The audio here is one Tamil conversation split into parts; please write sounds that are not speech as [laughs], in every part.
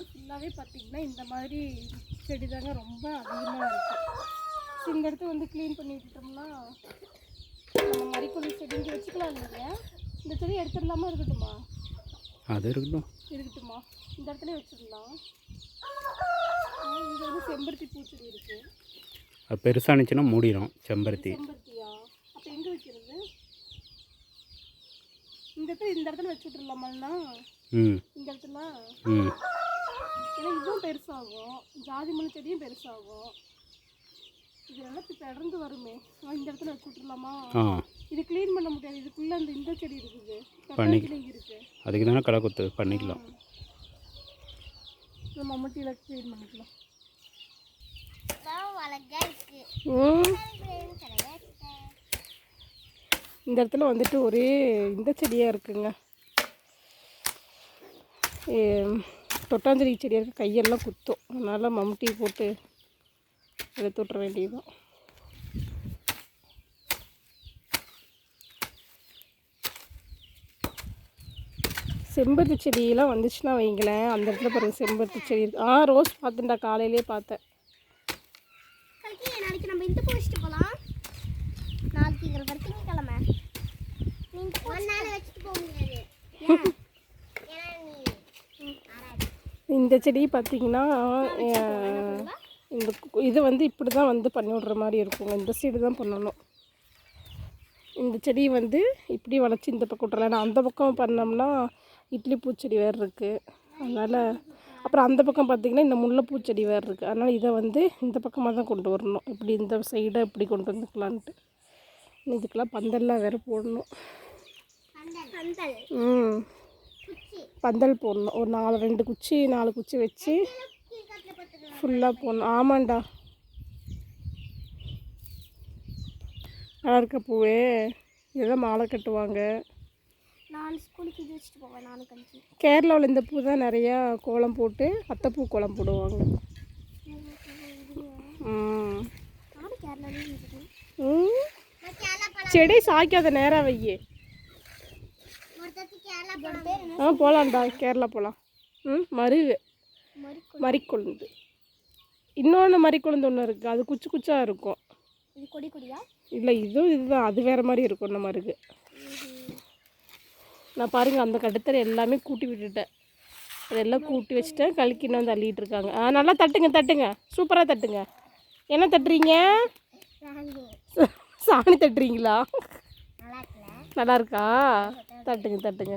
காடு ஃபுல்லாகவே பார்த்தீங்கன்னா இந்த மாதிரி செடி தாங்க ரொம்ப அதிகமாக இருக்கும் ஸோ இந்த இடத்த வந்து க்ளீன் பண்ணி விட்டுட்டோம்னா நம்ம மறிக்கொல்லி செடி இங்கே வச்சுக்கலாம் இல்லைங்க? இந்த செடி எடுத்துடலாமா இருக்கட்டுமா? அது இருக்கட்டும். இருக்கட்டுமா? இந்த இடத்துல வச்சிடலாம். இங்கே வந்து செம்பருத்தி பூச்செடி இருக்குது அது பெருசானுச்சுன்னா மூடிடும் செம்பருத்தி. செம்பருத்தியா? அப்போ எங்கே வைக்கிறது? இந்த இடத்துல இந்த இடத்துல வச்சு விட்டுறலாமாண்ணா ம். இந்த இடத்துல? பெருசாகும். ஜாதி மல்லி செடியும் பெருசாகும். இது இப்போ இடர்ந்து வருமே. இந்த இடத்துல வச்சு விட்டுறலாமா? ஆ. இது க்ளீன் பண்ண முடியாது. இதுக்குள்ளே அந்த இந்த செடி இருக்குது. பண்ணி- தக்காளி இங்கே இருக்குது அதுக்கு தானே களை குத்து பண்ணிக்கலாம். நம்ம மம்மட்டியில் க்ளீன் பண்ணிக்கலாம். இருக்கு இருக்கு இந்த இடத்துல வந்துட்டு ஒரே இந்த செடியாக இருக்குங்க. தொட்டாஞ்செடி செடியாக இருக்கு கையெல்லாம் குத்தும். அதனால் மம்முட்டி போட்டு எடுத்து விட்ற வேண்டியதுதான். செம்பருத்தி செடியெல்லாம் வந்துச்சுன்னா வைங்களேன். அந்த இடத்துல பாருங்க செம்பருத்தி செடி இருக்கு. ஆ ரோஸ் பார்த்துட்டா காலையிலே பார்த்தேன். நாளைக்கு நம்ம இந்த பூ வச்சுட்டு போகலாம் நாளைக்குங்கிற வரைக்கும் கிழமை நீ ஒரு நாள் வச்சுட்டு போக முடியாது ஏன் ஏன்னா நீ ஆறாது இந்த செடி பார்த்தீங்கன்னா இந்த இது வந்து இப்படி தான் வந்து பண்ணி விடுற மாதிரி இருக்குங்க. இந்த சைடு தான் பண்ணணும். இந்த செடி வந்து இப்படி வளைச்சி இந்த பக்கம் விட்றலாம் அந்த பக்கம் பண்ணோம்னா இட்லி பூச்செடி வேறு இருக்குது அதனால் அப்புறம் அந்த பக்கம் பார்த்திங்கன்னா இந்த முல்லைப்பூச்செடி வேறு இருக்குது அதனால் இதை வந்து இந்த பக்கமாக தான் கொண்டு வரணும். இப்படி இந்த சைடை இப்படி கொண்டு வந்துக்கலான்ட்டு. இதுக்கெல்லாம் பந்தல்லாம் வேறு போடணும். ம். பந்தல் போடணும். ஒரு நாலு ரெண்டு குச்சி நாலு குச்சி வச்சு ஃபுல்லாக போடணும். ஆமாண்டா. நல்லா இருக்க பூவே. இதுதான் மாலை கட்டுவாங்க. நான் ஸ்கூலுக்கு இது வச்சுட்டு போவேன் நானும் கழிச்சு கேரளாவில் இந்த பூ தான் நிறையா கோலம் போட்டு அத்தைப்பூ கோலம் போடுவாங்க. செடி சாய்க்காத நேராக வையே ஒருத்தருக்கு கேரளா பழம் பேர் என்ன ஆ போகலாம்டா கேரளா போகலாம் ம் மருகு. மறு மறிக்கொழுந்து. இன்னொன்று மறிக்கொழுந்து ஒன்று இருக்குது அது குச்சி குச்சாக இருக்கும். இல்லை இதுவும் இதுதான். அது வேறு மாதிரி இருக்கும் இந்த மருகு. நான் பாருங்கள் அந்த கட்டத்தில் எல்லாமே கூட்டி விட்டுட்டேன். அதெல்லாம் கூட்டி வச்சுட்டேன். கழுக்கின்னு வந்து அள்ளிட்டு இருக்காங்க. ஆ நல்லா தட்டுங்க தட்டுங்க. சூப்பராக தட்டுங்க. என்ன தட்டுறீங்க? சாணி தட்டுறீங்களா? நல்லா இருக்கா தட்டுங்க தட்டுங்க.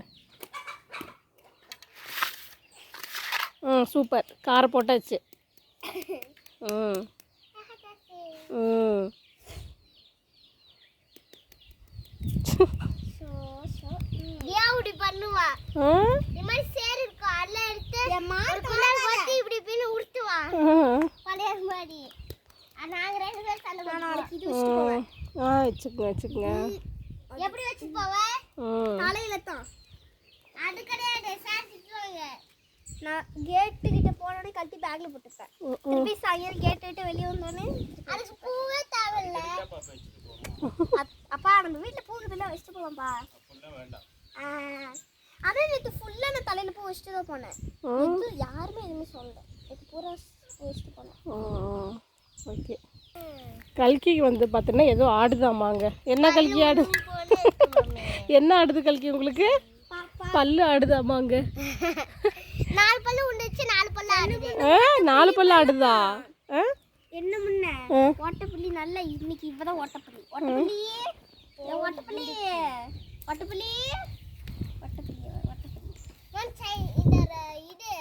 ம் சூப்பர். காரை போட்டாச்சு. ம். ம். வச்சுக்கோங்க வச்சுக்கோங்க. எப்படி வச்சு போவ? தலையில தான். அது கிடையாது. சார் திட்டுவாங்க நான் கேட்டு கிட்ட போனோடனே கழட்டி பேக்ல போட்டுப்பேன். திருப்பி சாயங்காலம் கேட்டு விட்டு வெளியே வந்தோடனே அதுக்கு பூவே தேவையில்ல. அப்- அப்பா நம்ம வீட்டில் பூ இதெல்லாம் வச்சுட்டு போவோம்ப்பா ஆ, அதான் நேற்று ஃபுல்லாக நான் தலையில் பூ வச்சுட்டு தான் போனேன். நேற்று யாருமே எதுவுமே சொல்லல. நேற்று பூரா பூ வச்சுட்டு போனேன். ஓகே. கல்கிக்கு வந்து பார்த்தீங்கன்னா ஏதோ ஆடுதாமாங்க. என்ன கல்கி ஆடு? என்ன ஆடுது கல்கி உங்களுக்கு? பல்லு ஆடுதாமாங்க. [laughs] நாலு பல்லு உண்டுச்சு நாலு பல்லு ஆடுது. ஆ நாலு பல்லு ஆடுதா? என்ன முன்ன. ஓட்டப்பள்ளி நல்லா இன்னைக்கு இவதான் ஓட்டப்பள்ளி. ஓட்டப்பள்ளி ஏ, ஓட்டப்பள்ளி ஓட்டப்பள்ளி ஓட்டப்பள்ளி ஓட்டப்பள்ளி. இந்த ர- இது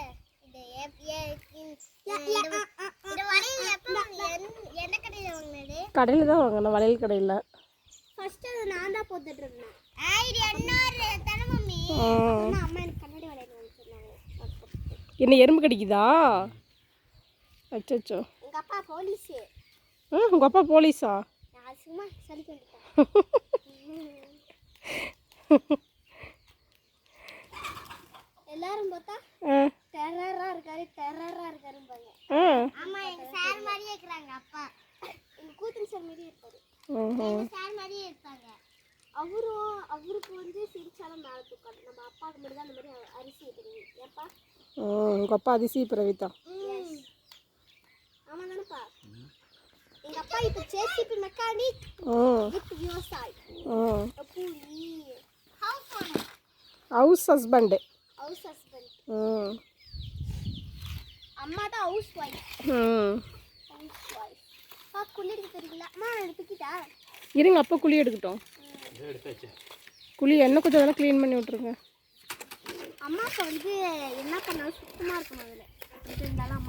எந்த கடையில் தான் வாங்கினேன் வளையல் கடையில். ஃபர்ஸ்ட் அது நான் தான் போட்டுட்டு இருந்தேன். இது இன்னொரு தானே மம்மி? ம். ஆனா அம்மா எனக்கு கண்ணாடி வளையல் வாங்கி சொன்னாங்க அது போட்டுட்டு. என்ன எறும்பு கடிக்குதா? அச்சோ எங்க அப்பா போலீஸு. ம் உங்கள் அப்பா போலீஸா? நான் சும்மா எல்லாரும் பார்த்தா ஆ. டெரரா இருக்காரு டெரரா இருக்காரும்பாங்க ஆ. ஆமா எங்க சார் மாதிரியே இருக்கிறாங்க அப்பா. எங்க கூத்துரு சார் மாதிரியே இருப்பாரு. எங்க சார் மாதிரியே இருப்பாங்க. அவரும் அவருக்கு வந்து சிரிச்சாலும் மேலே தூக்காது. நம்ம அப்பாவுக்கு மட்டும் தான் அந்த மாதிரி அரிசி வைக்கிறீங்க ஏப்பா? உங்கள் அப்பா அதிசய ம் கூலி ஹவுஸ் ஹஸ்பண்டு ஹவுஸ் ஹஸ்பண்ட் ம் அம்மா தான் ஹவுஸ் ஒய்ஃப் ம். ஹவுஸ் ஒய்ஃப் பா குளிருக்கு தெரியுங்களா? அம்மா நான் தூக்கிட்டா? இருங்க அப்போ குழி எடுக்கட்டும். குழி எண்ணெய் கொஞ்சம் அதெல்லாம் க்ளீன் பண்ணி விட்ருங்க அம்மாவுக்கு வந்து என்ன பண்ணாலும் சுத்தமாக இருக்கும் அதில். எப்படி இருந்தாலும்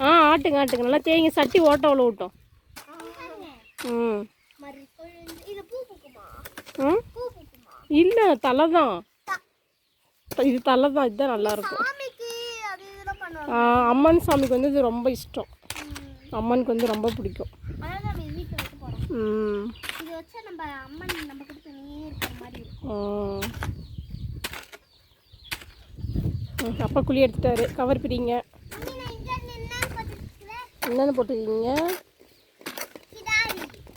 ஆ. ஆட்டுங்க ஆட்டுங்க. நல்லா தேய்ங்க. சட்டி ஓட்ட அவ்வளோ விட்டோம் ம். இல்லை தலை தான் இது தலை தான் இதுதான் நல்லாயிருக்கும் அம்மன் சாமிக்கு வந்து இது ரொம்ப இஷ்டம். அம்மனுக்கு வந்து ரொம்ப பிடிக்கும். ம். இது வச்சா நம்ம அம்மன் நம்ம கிட்ட தனியே இருக்கிற மாதிரி இருக்கும். ம். ம், அப்பா குழி எடுத்துட்டாரு. கவர் பிடிங்க. மம்மி என்னென்னு போட்டிருக்கீங்க?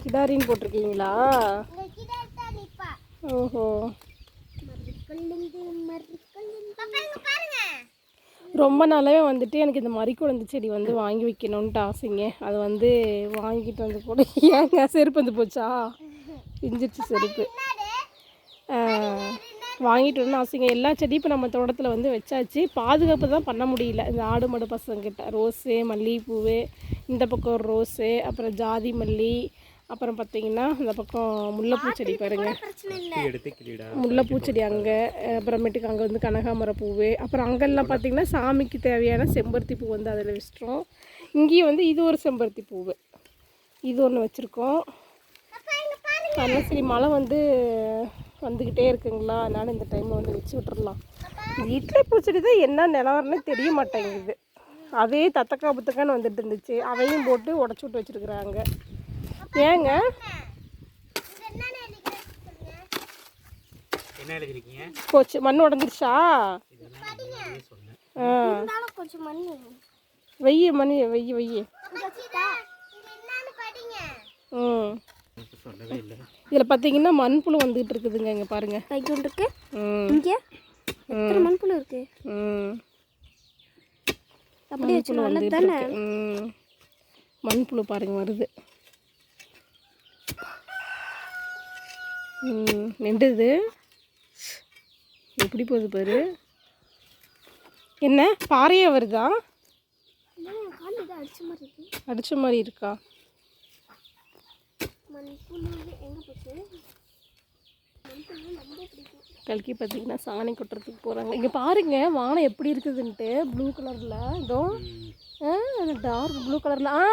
கிடாரின்னு போட்டிருக்கீங்களா? ஓஹோ. ரொம்ப நாளாகவே வந்துட்டு எனக்கு இந்த மறிக்குழந்து செடி வந்து வாங்கி வைக்கணுன்ட்டு ஆசைங்க. அது வந்து வாங்கிட்டு வந்து கூட ஏங்க செருப்பு வந்து போச்சா? இஞ்சிருச்சு செருப்பு. ஆ, வாங்கிட்டு வரணும்னு ஆசைங்க எல்லா செடியும் இப்போ நம்ம தோட்டத்தில் வந்து வச்சாச்சு. பாதுகாப்பு தான் பண்ண முடியல. இந்த ஆடு மாடு பசங்கிட்ட ரோஸு மல்லிகைப்பூவு இந்த பக்கம் ஒரு ரோஸு அப்புறம் ஜாதி மல்லி அப்புறம் பார்த்தீங்கன்னா இந்த பக்கம் முல்லைப்பூ செடி பாருங்க. பிரச்சனை இல்லை. எடுத்து கிளிடா முல்லைப்பூ செடி அங்கே அப்புறமேட்டுக்கு அங்கே வந்து கனகாமர பூவு அப்புறம் அங்கெல்லாம் பார்த்தீங்கன்னா சாமிக்கு தேவையான செம்பருத்தி பூ வந்து அதில் வச்சிட்டோம். இங்கேயும் வந்து இது ஒரு செம்பருத்தி பூவு. இது ஒன்று வச்சுருக்கோம். பாப்பா இங்கே பாருங்க. அதனால் சரி மழை வந்து வந்துக்கிட்டே இருக்குங்களா? அதனால் இந்த டைம் வந்து வச்சு விட்டுறலாம். இந்த இட்லி பூச்செடி தான் என்ன நிலவரனே தெரிய மாட்டேங்குது. அதே தத்தக்கா புத்தக்கான்னு வந்துட்டு இருந்துச்சு. அதையும் போட்டு உடச்சி விட்டு வச்சுருக்குறாங்க. ஏங்க? போச்சு. மண் உடஞ்சிருச்சா? ஆ. வெய்ய மணி வெய்ய வெய்ய. ம். சொல்லவே இல்லை. இதில் பார்த்தீங்கன்னா மண்புழு வந்துகிட்டு இருக்குதுங்க இங்கே பாருங்க. கைக்கு இருக்கு ம். இங்கே? எத்தனை மண்புழு இருக்கு? ம். அப்படி வச்சு ம். மண்புழு பாருங்க வருது. நின்றுது. எப்படி போகுது பாரு? என்ன? பாறையே வருதா? அடிச்ச மாதிரி இருக்கு அடிச்ச மாதிரி இருக்கா மண்புழு எங்கே போச்சு மண்புழு ரொம்ப பிடிக்கும் கல்கி பார்த்தீங்கன்னா சாணி கொட்டுறதுக்கு போகிறாங்க இங்கே பாருங்க வானம் எப்படி இருக்குதுன்ட்டு. ப்ளூ கலரில் இதோ டார்க் ப்ளூ கலரில் ஆ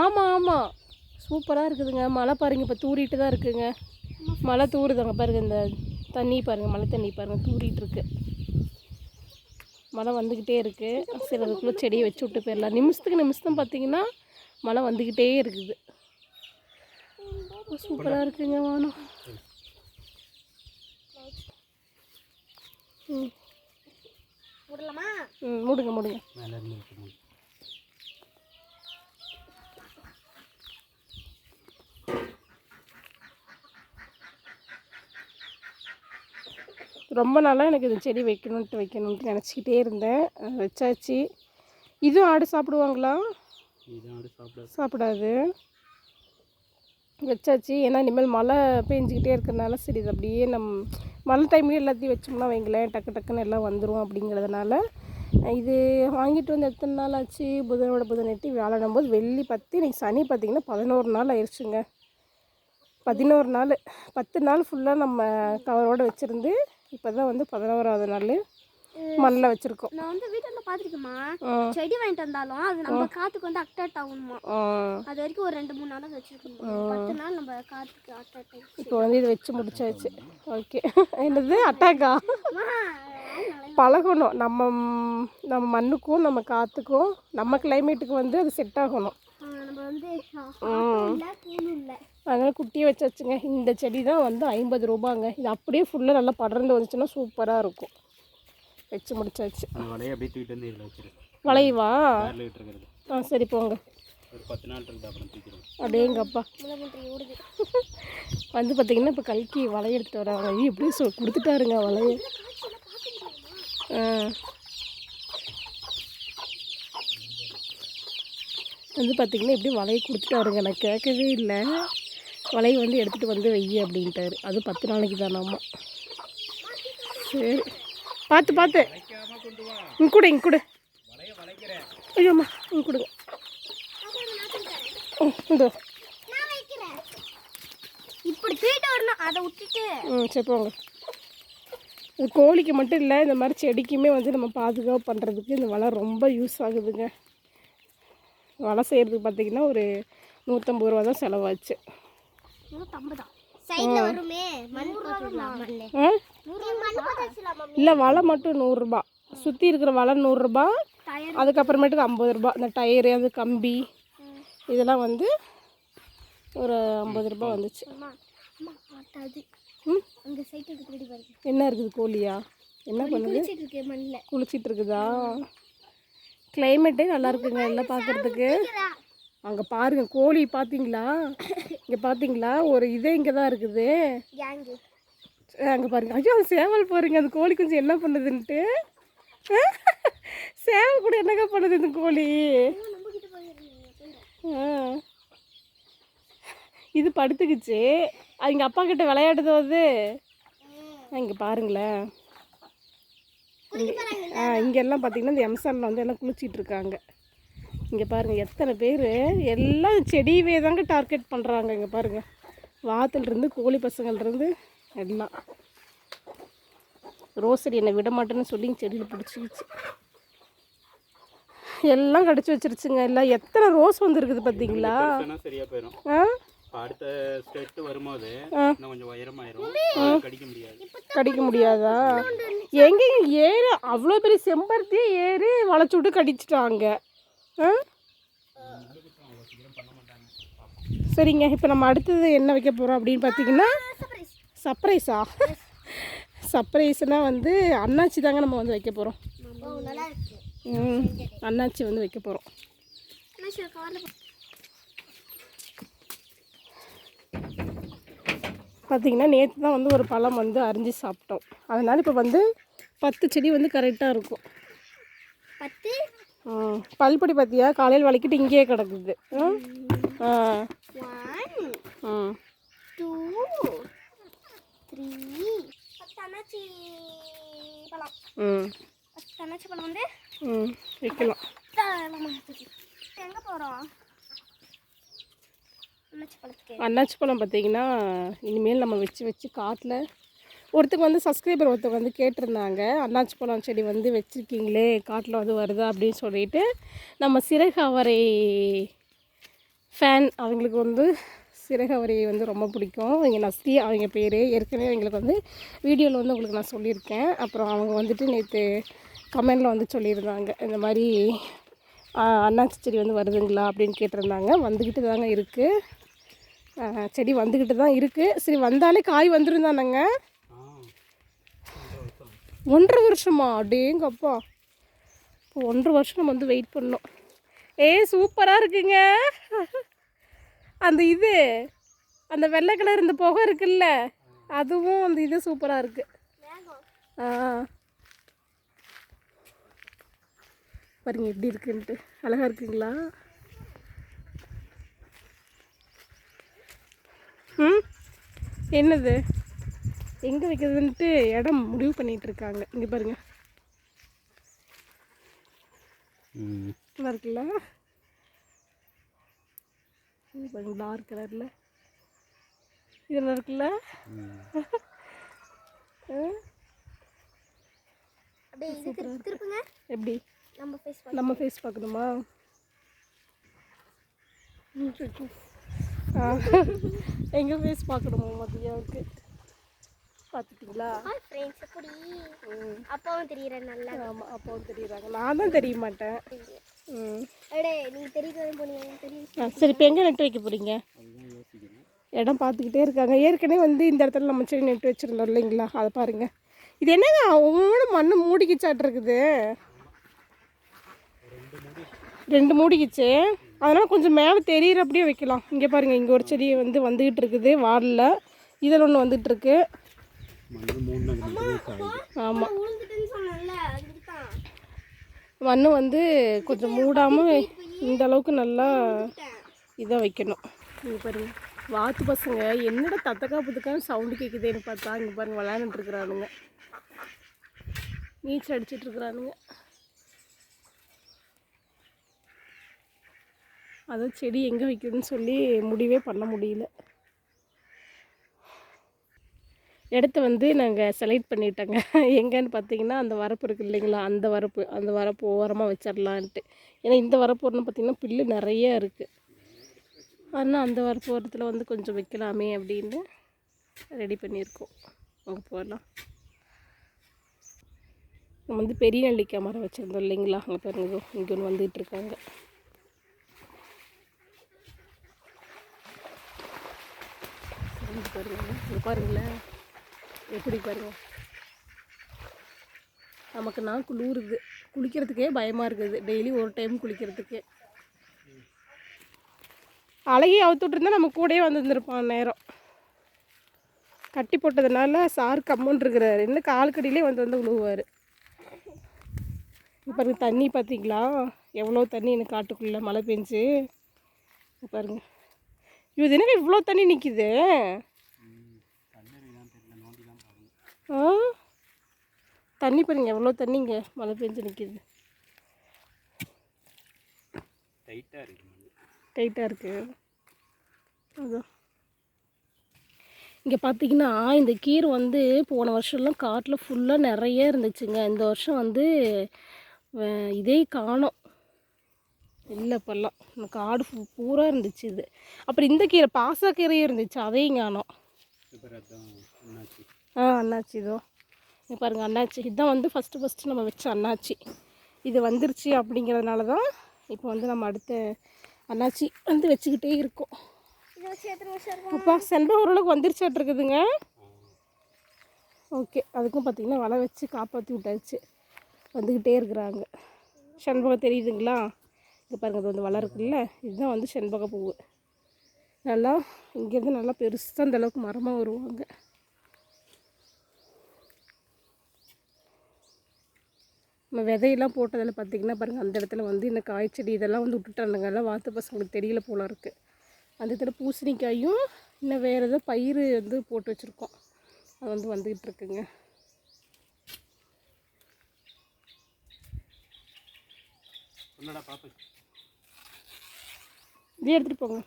ஆமாம் ஆமாம் சூப்பராக இருக்குதுங்க. மழை பாருங்க இப்போ தூறிட்டு தான் இருக்குங்க. மழை தூறுதாங்க பாருங்க இந்த தண்ணி பாருங்க மழை தண்ணி பாருங்க தூறிட்டு இருக்கு. மழை வந்துக்கிட்டே இருக்கு. சரி அதுக்குள்ளே செடியை வச்சு விட்டு போயிடலாம். நிமிஷத்துக்கு நிமிஷம் பார்த்தீங்கன்னா மழை வந்துக்கிட்டே இருக்குது. சூப்பராக இருக்குங்க வானம். ம். விடலாமா ம் மூடுங்க மூடுங்க. மேலே இருந்து இருக்கணும் ரொம்ப நாளாக எனக்கு இந்த செடி வைக்கணுன்ட்டு வைக்கணுன்ட்டு நினச்சிக்கிட்டே இருந்தேன். வச்சாச்சு. இதுவும் ஆடு சாப்பிடுவாங்களா? இதான் ஆடு சாப்பிடாது. சாப்பிடாது. வச்சாச்சு. ஏன்னா இனிமேல் மழை பெஞ்சிக்கிட்டே இருக்கிறதுனால சரி இது அப்படியே நம் மழை டைம்லேயே எல்லாத்தையும் வச்சோம்னா வைங்களேன் டக்கு டக்குன்னு எல்லாம் வந்துடும் அப்படிங்கிறதுனால இது வாங்கிட்டு வந்து எத்தனை நாள் ஆச்சு? புதனோட புதன் எட்டி வியாழனும் போது வெள்ளி பத்து இன்னைக்கு சனி பார்த்திங்கன்னா பதினோரு நாள் ஆயிடுச்சுங்க பதினோரு நாள் பத்து நாள் ஃபுல்லாக நம்ம கவரோடு வச்சுருந்து இப்போ தான் வந்து பதினோராவது நாள். மண்ணில் வச்சுருக்கோம். நான் வந்து வீட்டில் பார்த்துருக்கேம்மா. செடி வாங்கிட்டு வந்தாலும் அது நம்ம காற்றுக்கு வந்து அக்டேட் ஆகணுமா அது வரைக்கும் ஒரு ரெண்டு மூணு நாளாக வச்சுருக்கணும் பத்து நாள் நம்ம காற்றுக்கு ஆகிடுச்சு இப்போ வந்து இதை வச்சு முடிச்சாச்சு. ஓகே. என்னது? அட்டாக்கா? பழகணும். நம்ம நம்ம மண்ணுக்கும் நம்ம காற்றுக்கும் நம்ம கிளைமேட்டுக்கு வந்து அது செட் ஆகணும். அதனால் குட்டியை வச்சாச்சுங்க. இந்த செடி தான் வந்து ஐம்பது ரூபாங்க. இது அப்படியே ஃபுல்லாக நல்லா படர்ந்து வந்துச்சுன்னா சூப்பராக இருக்கும். வச்சு முடிச்சாச்சு. வலையை அப்படியே தூக்கிட்டு வந்து இதில் வச்சிரு வளைவா? ஆ சரி போங்க. ஒரு பத்து நாள் இருக்குது அப்புறம் தூக்கிடுவோம். அடேங்கப்பா முளைமுன்றி ஓடுது. வந்து பார்த்தீங்கன்னா இப்போ கல்கி வலையை எடுத்துட்டு வராங்க. ஐயோ எப்படி சொ கொடுத்துட்டாருங்க வலையை ஆ. வந்து பார்த்தீங்கன்னா எப்படி வலையை கொடுத்துட்டாருங்க. நான் கேட்கவே இல்லை. வலையை வந்து எடுத்துகிட்டு வந்து வெய்ய அப்படின்ட்டாரு. அது பத்து நாளைக்கு தானாமா. சரி. பார்த்து பார்த்து. இங்க கூட இங்க கூட. ஐயோம்மா இங்க கொடுங்க. வைக்கிறேன் இப்படி தூக்கிட்டு வரணும் அதை விட்டுட்டு. ம் சரி போங்க. இது கோழிக்கு மட்டும் இல்லை இந்த மாதிரி செடிக்குமே வந்து நம்ம பாதுகாப்பு பண்ணுறதுக்கு இந்த வலை ரொம்ப யூஸ் ஆகுதுங்க. வலை செய்கிறதுக்கு பார்த்தீங்கன்னா ஒரு நூற்றம்பது ரூபா தான் செலவாச்சு. நூற்றம்பது தான் சைடில் வருமே மண் போட்டுடலாம்? இல்லை வலை மட்டும் நூறுரூபா சுற்றி இருக்கிற வலை நூறுரூபா டயர்? அதுக்கப்புறமேட்டுக்கு ஐம்பது ரூபா. இந்த டயரு அந்த கம்பி. இதெல்லாம் வந்து ஒரு ஐம்பது ரூபா வந்துச்சு. என்ன இருக்குது கோழியா? என்ன பண்ணுது? குளிச்சிட்டு இருக்கு மண்ணில். குளிச்சிட்டு இருக்குதா? கிளைமேட்டே நல்லா இருக்குங்க எல்லாம் பார்க்குறதுக்கு அங்கே பாருங்க கோழி பார்த்தீங்களா இங்கே பார்த்தீங்களா ஒரு இதே இங்கே தான் இருக்குது அங்கே பாருங்கள் ஐயோ அது சேவல் பாருங்க அந்த கோழி கொஞ்சம் என்ன பண்ணுதுன்ட்டு. சேவல் கூட என்னங்க பண்ணுது இந்த கோழி? இது படுத்துக்குச்சு. எங்கள் அப்பா கிட்ட விளையாடுதோ அது. இங்கே பாருங்களேன். ஆ இங்கெல்லாம் பார்த்தீங்கன்னா இந்த எம்சானில் வந்து எல்லாம் குளிச்சிட்டு இருக்காங்க. இங்கே பாருங்கள் எத்தனை பேர்? எல்லாம் செடியவே தாங்க டார்கெட் பண்ணுறாங்க இங்கே பாருங்கள் வாத்துலேருந்து கோழி பசங்கள்லேருந்து எல்லாம் ரோசரி என்னை விட மாட்டேன்னு சொல்லி செடியில் பிடிச்சிக்கிச்சு. எல்லாம் கடிச்சு வச்சிருச்சுங்க. எல்லாம் எத்தனை ரோஸ் வந்துருக்குது பார்த்தீங்களா சரியா போயிடும் ஆ? அடுத்த வரும்போது கொஞ்சம் உயரமாயிரும். கடிக்க முடியாது. கடிக்க முடியாதா? எங்க ஏறு? அவ்வளோ பெரிய செம்பருத்தியே ஏறி வளைச்சு விட்டு கடிச்சிட்டாங்க சரிங்க இப்போ நம்ம அடுத்தது என்ன வைக்க போகிறோம் அப்படின்னு பார்த்தீங்கன்னா சர்ப்ரைஸா? சர்ப்ரைஸ்னால் வந்து அண்ணாச்சி தாங்க நம்ம வந்து வைக்க போகிறோம் ம் அண்ணாச்சி வந்து வைக்க போகிறோம் பார்த்தீங்கன்னா நேற்று தான் வந்து ஒரு பழம் வந்து அரிஞ்சு சாப்பிட்டோம். அதனால் இப்போ வந்து பத்து செடி வந்து கரெக்டாக இருக்கும். பத்து? பல்பொடி பார்த்தியா காலையில் வலிக்கிட்டு இங்கேயே கிடக்குது. ஆ. Two three. அண்ணாச்சி பழம். ம். அண்ணாச்சி பழம் வந்து ம் வைக்கலாம். எங்கே போகிறோம் அண்ணாச்சி அன்னாச்சி பழம் பார்த்தீங்கன்னா இனிமேல் நம்ம வச்சு வச்சு காட்டில். ஒருத்தங்க வந்து சப்ஸ்கிரைபர் ஒருத்தவங்க வந்து கேட்டிருந்தாங்க. அன்னாச்சி பழம் செடி வந்து வச்சுருக்கீங்களே காட்டில் வந்து வருதா அப்படின்னு சொல்லிட்டு நம்ம சிறகு அவரை ஃபேன் அவங்களுக்கு வந்து சிறகு வந்து ரொம்ப பிடிக்கும். இங்கே நஸ்தி அவங்க பேர் ஏற்கனவே எங்களுக்கு வந்து வீடியோவில் வந்து உங்களுக்கு நான் சொல்லியிருக்கேன். அப்புறம் அவங்க வந்துட்டு நேற்று கமெண்டில் வந்து சொல்லியிருந்தாங்க. இந்த மாதிரி அண்ணாச்சி செடி வந்து வருதுங்களா அப்படின்னு கேட்டிருந்தாங்க. வந்துக்கிட்டு தாங்க இருக்குது செடி வந்துக்கிட்டு தான் இருக்குது சரி வந்தாலே காய் வந்துருந்தானுங்க? ஒன்றரை வருஷமா? அப்படிங்கப்பா இப்போ ஒன்றரை வருஷம் நம்ம வந்து வெயிட் பண்ணோம். ஏ சூப்பராக இருக்குங்க. அந்த இது அந்த வெள்ளை கலர் இந்த புகை இருக்குல்ல அதுவும் அந்த இது சூப்பராக இருக்குது ஆ பாருங்க எப்படி இருக்குன்ட்டு. அழகாக இருக்குங்களா? ம்? என்னது? எங்கே வைக்கிறதுன்ட்டு இடம் முடிவு பண்ணிட்டு இருக்காங்க. இங்கே பாருங்க. ம். நல்லா இருக்குல்ல? டார்க் கலரில் இது நல்லா இருக்குல்ல? எப்படி? நம்ம ஃபேஸ் நம்ம ஃபேஸ் பார்க்கணுமா? எங்கள் ஃபேஸ் பார்க்கணுமா மதியாவுக்கு பார்த்துட்டிங்களா? அப்பாவும் தெரியுறேன் நல்லா ஆமாம் அப்பாவும் தெரியுறாங்க. நான் தான் தெரிய மாட்டேன். சரி இப்போ எங்கே நட்டு வைக்க போகிறீங்க இடம் பார்த்துக்கிட்டே இருக்காங்க. ஏற்கனவே வந்து இந்த இடத்துல நம்ம செடி நட்டு வச்சுருந்தோம் இல்லைங்களா? அதை பாருங்கள் இது என்னங்க? ஒவ்வொன்று மண்ணு மூடிக்கிச்சாட்டு இருக்குது ரெண்டு மூடிக்கிச்சு. அதனால் கொஞ்சம் மேலே தெரியிற அப்படியே வைக்கலாம். இங்கே பாருங்கள் இங்கே ஒரு செடி வந்து வந்துக்கிட்டு இருக்குது. வாடல இதில் ஒன்று வந்துட்டு இருக்கு. மண்ணு மூணு மட்டுமே காயுது ஆமாம் விழுந்துட்டுன்னு சொன்னேன்ல அதுக்கு தான் மண் வந்து கொஞ்சம் மூடாமல் இந்த அளவுக்கு நல்லா இதாக வைக்கணும். இங்கே பாருங்க. வாத்து பசங்க என்னடா தத்தக்கா புத்துக்கான்னு சவுண்டு கேட்குதேன்னு பார்த்தா இங்கே பாருங்க விளையாண்டுட்டு நீச்சல் அடிச்சிட்டு இருக்கிறானுங்க. அதான் செடி எங்கே வைக்கிறதுன்னு சொல்லி முடிவே பண்ண முடியல. இடத்த வந்து நாங்கள் செலக்ட் பண்ணிட்டோங்க. எங்கேன்னு பார்த்தீங்கன்னா அந்த வரப்பு இருக்குது இல்லைங்களா? அந்த வரப்பு அந்த வரப்பு ஓரமாக வச்சிடலான்ட்டு ஏன்னா இந்த வரப்பு ஓரம்னு பார்த்தீங்கன்னா புல்லு நிறைய இருக்குது ஆனால் அந்த வரப்பு ஓரத்தில் வந்து கொஞ்சம் வைக்கலாமே அப்படின்னு ரெடி பண்ணியிருக்கோம். அங்கே போகலாம் நம்ம வந்து பெரிய நெல்லிக்காய் மரம் வச்சுருந்தோம் இல்லைங்களா? அங்கே பாருங்க இங்கே ஒன்று வந்துகிட்டு இருக்காங்க. பாருங்களேன் பாருங்களேன். எப்படி பாருங்க. நமக்கு நான் குளிருது. குளிக்கிறதுக்கே பயமாக இருக்குது. டெய்லி ஒரு டைம் குளிக்கிறதுக்கே. அழகி அவுத்து நம்ம கூடயே வந்துருந்துருப்பான் நேரம். கட்டி போட்டதுனால சார் கம்முன்னு இருக்கிறாரு. இன்னும் காலுக்கடியிலே வந்து வந்து உழுவார் இப்போ பாருங்க தண்ணி பார்த்தீங்களா எவ்வளோ தண்ணி எனக்கு காட்டுக்குள்ளே மழை பெஞ்சு. பாருங்க. இது என்ன இவ்வளோ தண்ணி நிற்கிது கல்லறை தான் தெரியல நோண்டி தான் பாருங்க ஆ தண்ணி பாருங்க எவ்வளோ தண்ணிங்க? மழை பெஞ்சு நிற்கிது டைட்டாக இருக்கு மண்ணு. டைட்டாக இருக்குது அதான் இங்கே பார்த்தீங்கன்னா இந்த கீரை வந்து போன வருஷம்லாம் காட்டில் ஃபுல்லாக நிறைய இருந்துச்சுங்க. இந்த வருஷம் வந்து இதே காணோம். இல்லை இப்போல்லாம். இந்த காடு பூரா இருந்துச்சு இது. அப்புறம் இந்த கீரை பாசக்கீரையும் இருந்துச்சு. அதையும் காணோம். ஆ அண்ணாச்சி இதோ. இங்க பாருங்கள் அண்ணாச்சி. இதுதான் வந்து ஃபஸ்ட்டு ஃபஸ்ட்டு நம்ம வச்ச அண்ணாச்சி. இது வந்துருச்சு அப்படிங்கிறதுனால தான் இப்போ வந்து நம்ம அடுத்த அண்ணாச்சி வந்து வச்சுக்கிட்டே இருக்கோம். அப்பா செண்பகம் ஓரளவுக்கு வந்துருச்சாட்டு இருக்குதுங்க. ஓகே அதுக்கும் பார்த்தீங்கன்னா வலை வச்சு காப்பாற்றி விட்டாச்சு. வந்துக்கிட்டே இருக்கிறாங்க. செண்பகம் தெரியுதுங்களா? இங்கே பாருங்க அது வந்து வலை இருக்குல்ல? இதுதான் வந்து செண்பக பூவு நல்லா இங்கேருந்து நல்லா பெருசாக அந்த அளவுக்கு மரமாக வருவாங்க. நம்ம விதையெல்லாம் போட்டதில் பார்த்தீங்கன்னா பாருங்கள் அந்த இடத்துல வந்து இந்த காய்ச்செடி இதெல்லாம் வந்து விட்டுட்டானுங்க. எல்லாம் வாத்து பசங்களுக்கு தெரியல போல இருக்குது அந்த இடத்துல பூசணிக்காயும் இன்னும் வேறு ஏதோ பயிர் வந்து போட்டு வச்சுருக்கோம். அது வந்து வந்துக்கிட்டு இருக்குங்க. இதே எடுத்துகிட்டு போங்க.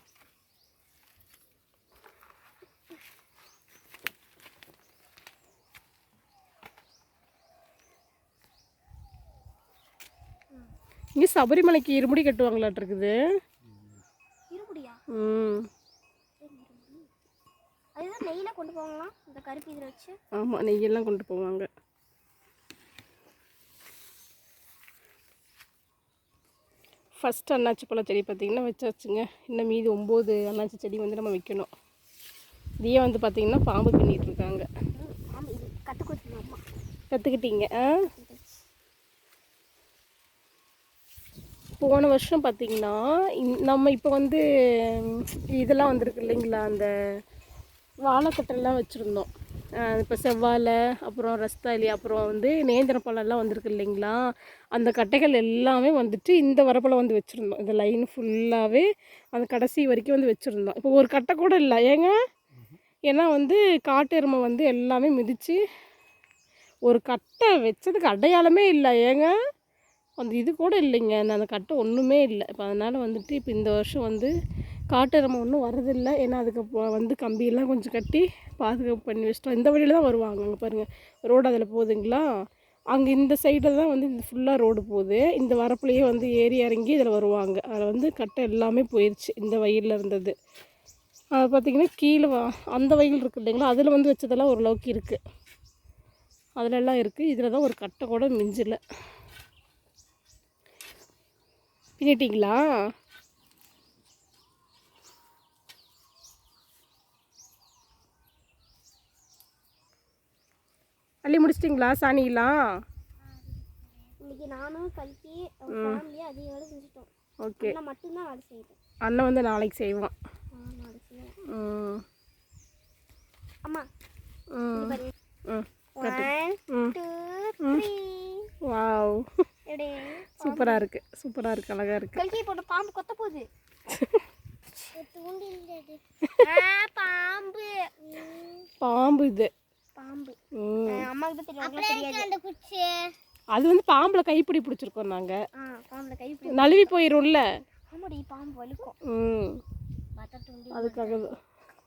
இங்கே சபரிமலைக்கு இருமுடி கட்டுவாங்களாட்டு இருக்குது ம். அதுதான் நெய்யில் கொண்டு போவாங்களாம் இந்த கருப்பு இதில் வச்சு. ஆமாம் நெய்யெல்லாம் கொண்டு போவாங்க. ஃபஸ்ட் அன்னாச்சி பழ செடி பார்த்திங்கன்னா வச்சாச்சுங்க. இன்னும் மீதி ஒம்பது அன்னாச்சி செடி வந்து நம்ம வைக்கணும். இதையே வந்து பார்த்திங்கன்னா பாம்பு பண்ணிகிட்டு இருக்காங்க. கற்றுக்கிட்டீங்க ஆ? போன வருஷம் பார்த்திங்கன்னா இந்- நம்ம இப்போ வந்து இதெல்லாம் வந்திருக்கு இல்லைங்களா அந்த வாழைக்கட்டெல்லாம் வச்சுருந்தோம். இப்போ செவ்வாழை அப்புறம் ரஸ்தாலி அப்புறம் வந்து நேந்திர பழம்லாம் வந்திருக்கு இல்லைங்களா அந்த கட்டைகள் எல்லாமே வந்துட்டு இந்த வரப்பழம் வந்து வச்சுருந்தோம். இந்த லைன் ஃபுல்லாகவே அந்த கடைசி வரைக்கும் வந்து வச்சுருந்தோம். இப்போ ஒரு கட்டை கூட இல்லை. ஏங்க? ஏன்னா வந்து காட்டு எருமை வந்து எல்லாமே மிதித்து ஒரு கட்டை வச்சதுக்கு அடையாளமே இல்லை. ஏங்க? அந்த இது கூட இல்லைங்க. நான் அந்த கட்டை ஒன்றுமே இல்லை. இப்போ அதனால் வந்துட்டு இப்போ இந்த வருஷம் வந்து காட்டெருமை ஒன்றும் வரதில்லை ஏன்னா அதுக்கு வந்து கம்பியெல்லாம் கொஞ்சம் கட்டி பாதுகாப்பு பண்ணி வச்சிட்டோம். இந்த வழியில் தான் வருவாங்க அங்கே பாருங்கள் ரோடு அதில் போகுதுங்களா? அங்கே இந்த சைடில் தான் வந்து இந்த ஃபுல்லாக ரோடு போகுது. இந்த வரப்புலையே வந்து ஏறி இறங்கி இதில் வருவாங்க. அதில் வந்து கட்டை எல்லாமே போயிடுச்சு இந்த வயலில் இருந்தது. அது பார்த்திங்கன்னா கீழே வா அந்த வயல் இருக்குது இல்லைங்களா? அதில் வந்து வச்சதெல்லாம் ஓரளவுக்கு இருக்குது அதிலெல்லாம் இருக்குது இதில் தான் ஒரு கட்டை கூட மிஞ்சில்லை பின்னிட்டீங்களா? அள்ளி முடிச்சிட்டிங்களா செஞ்சுட்டோம். ஓகே. அண்ணன் வந்து நாளைக்கு செய்வான். வாவ். சூப்பராக இருக்குது சூப்பராக இருக்குது அழகாக இருக்குது கல்கி போட்டு பாம்பு கொத்த போகுது. பாம்பு பாம்பு. இது பாம்பு அம்மாவுக்கு தெரியாது அது வந்து பாம்பில் கைப்பிடி பிடிச்சிருக்கோம் நாங்கள் ஆ பாம்புல கை பிடி நழுவி போயிரும்ல. ஆமாடி பாம்பு வலிக்கும் ம் அதுக்காக தான்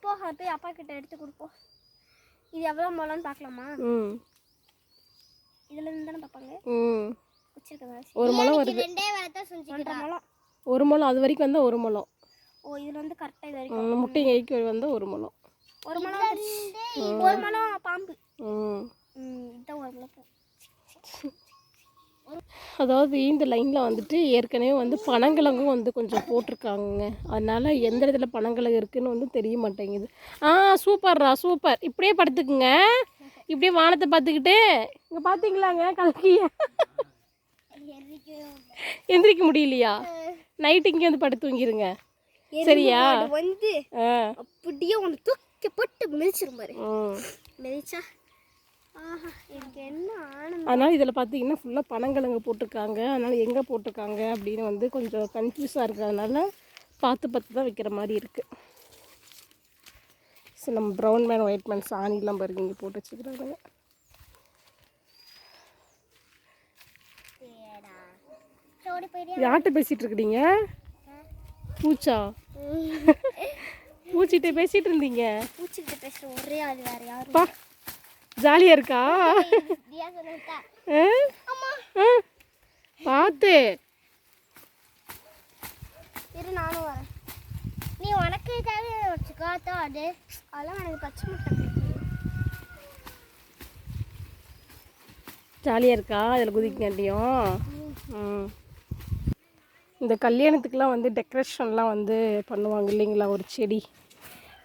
போ அது போய் அப்பா கிட்ட எடுத்து கொடுப்போம். இது எவ்வளோ முளம்னு பார்க்கலாமா? ம். இதுல இருந்து தானே பார்ப்பாங்க ம். ஒரு முளம் வருது. ரெண்டே முளம். ஒரு முளம் அது வரைக்கும் வந்தால் ஒரு முளம். ஓ இதுல வந்து கரெக்டாக இது வரைக்கும் முட்டை கைக்கு வந்தால் ஒரு முளம். ஒரு முளம். ஒரு முளம் பாம்பு. ம். ஒரு முளம். அதாவது இந்த லைனில் வந்துட்டு ஏற்கனவே வந்து பனங்கிழங்கும் வந்து கொஞ்சம் போட்டிருக்காங்க அதனால எந்த இடத்துல பனங்கிழங்கு இருக்குன்னு வந்து தெரிய மாட்டேங்குது. ஆ சூப்பர்ரா சூப்பர் இப்படியே படுத்துக்குங்க. இப்படியே வானத்தை பார்த்துக்கிட்டு இங்கே பார்த்தீங்களாங்க கலக்கிய? எந்திரிக்க முடியலையா? நைட்டு இங்கே வந்து படுத்து தூங்கிருங்க. சரியா? வந்து அப்படியே ஒன்று தூக்கி போட்டு மிதிச்சிரும் பாரு. மிதிச்சா அதனால் இதில் பார்த்தீங்கன்னா ஃபுல்லாக பனங்கிழங்கு போட்டிருக்காங்க. அதனால் எங்கே போட்டிருக்காங்க அப்படின்னு வந்து கொஞ்சம் கன்ஃபியூஸாக இருக்கிறதுனால பார்த்து பார்த்து தான் வைக்கிற மாதிரி இருக்குது ஸோ நம்ம ப்ரௌன் மேன் ஒயிட் மேன் சாணிலாம் பாருங்க இங்கே போட்டு வச்சுக்கிறாங்க யார்கிட்ட பேசிகிட்டு இருக்கிறீங்க பூச்சா? பூச்சிகிட்ட பேசிகிட்டு இருந்தீங்க. பூச்சிக்கிட்ட பேசுகிற ஒரே ஆள் வேறு யாரும் பா ஜாலியாக இருக்கா? பார்த்து இரு நானும் வரேன். நீ உனக்கு தேவை வச்சுக்கோ அது அதெல்லாம் எனக்கு பச்சை முட்டை. ஜாலியாக இருக்கா? அதில் குதிக்காட்டியும் ம். இந்த கல்யாணத்துக்குலாம் வந்து டெக்கரேஷன்லாம் வந்து பண்ணுவாங்க இல்லைங்களா? ஒரு செடி.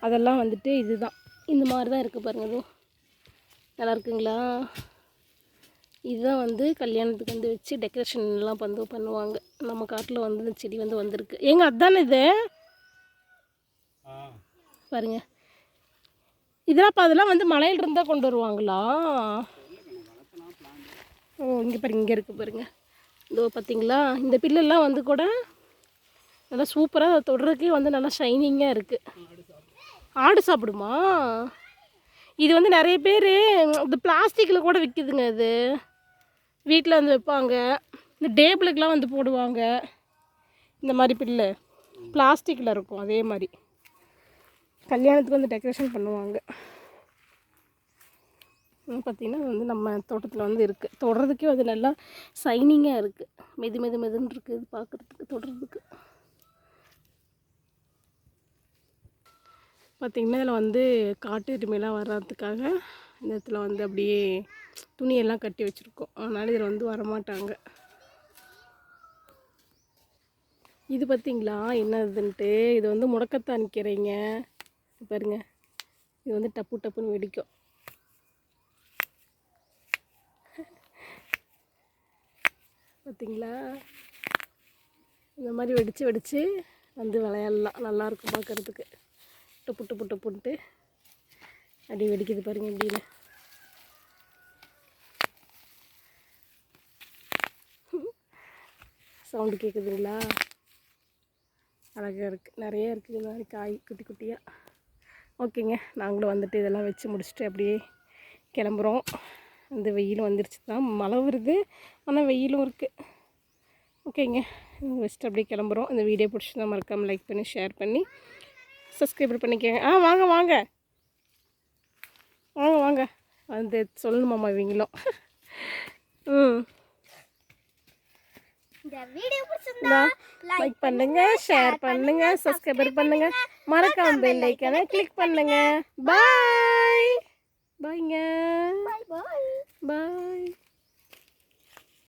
அதெல்லாம் வந்துட்டு இதுதான். இந்த மாதிரி தான் இருக்குது பாருங்க இதுவும் நல்லா இருக்குங்களா? இதுதான் வந்து கல்யாணத்துக்கு வந்து வச்சு டெக்கரேஷன்லாம் வந்து பண்ணுவாங்க. நம்ம காட்டில் வந்து இந்த செடி வந்து வந்திருக்கு. ஏங்க அதானே இது? பாருங்க. இதெல்லாம் இப்போ அதெல்லாம் வந்து மலையில இருந்தால் கொண்டு வருவாங்களா? ஓ இங்கே பாருங்க இங்கே இருக்குது பாருங்க. இதோ பார்த்தீங்களா? இந்த பில்லெல்லாம் வந்து கூட நல்லா சூப்பராக தொடுறதுக்கே வந்து நல்லா ஷைனிங்காக இருக்குது ஆடு சாப்பிடுமா? இது வந்து நிறைய பேர் இந்த பிளாஸ்டிக்கில் கூட விற்கிதுங்க இது. வீட்டில் வந்து வைப்பாங்க. இந்த டேபிளுக்கெலாம் வந்து போடுவாங்க. இந்த மாதிரி பில்லு. பிளாஸ்டிக்கில் இருக்கும் அதே மாதிரி. கல்யாணத்துக்கு வந்து டெக்கரேஷன் பண்ணுவாங்க. பார்த்திங்கன்னா வந்து நம்ம தோட்டத்தில் வந்து இருக்குது தொடுறதுக்கே வந்து நல்லா சைனிங்காக இருக்குது மெது மெது மெதுன்னு இருக்குது இது பார்க்குறதுக்கு தொடுறதுக்கு. பார்த்திங்கன்னா இதில் வந்து காட்டு எருமையெல்லாம் வர்றதுக்காக இந்த இடத்துல வந்து அப்படியே துணியெல்லாம் கட்டி வச்சுருக்கோம். அதனால் இதில் வந்து வரமாட்டாங்க. இது பார்த்திங்களா? என்னதுன்ட்டு? இது வந்து முடக்கத்தான் நிற்கிறீங்க பாருங்க. இது வந்து டப்பு டப்புன்னு வெடிக்கும். பார்த்தீங்களா இந்த மாதிரி வெடித்து வெடித்து வந்து விளையாடலாம். நல்லாயிருக்கும் பார்க்குறதுக்கு டப்பு டப்பு டப்புன்ட்டு. அப்படி வெடிக்குது பாருங்கள் எப்படின்னு சவுண்டு கேட்குதுங்களா அழகாக இருக்குது நிறைய இருக்குது இந்த மாதிரி காய் குட்டி குட்டியாக ஓகேங்க. நாங்களும் வந்துட்டு இதெல்லாம் வச்சு முடிச்சுட்டு அப்படியே கிளம்புறோம். அந்த வெயில் வந்துருச்சு தான். மழை வருது ஆனால் வெயிலும் இருக்குது ஓகேங்க. வச்சுட்டு அப்படியே கிளம்புறோம். இந்த வீடியோ பிடிச்சிருந்தா மறக்காமல் லைக் பண்ணி ஷேர் பண்ணி சப்ஸ்கிரைப் பண்ணிக்கோங்க. ஆ வாங்க வாங்க. வாங்க வாங்க. வந்து சொல்லணுமாம்மா இவங்களும். ம். இந்த லைக் பண்ணுங்க ஷேர் பண்ணுங்க சப்ஸ்கிரைபர் பண்ணுங்க. மறக்காம பெல் ஐக்கானை கிளிக் பண்ணுங்க. பாய் பாய்ங்க பாய் பாய் பாய்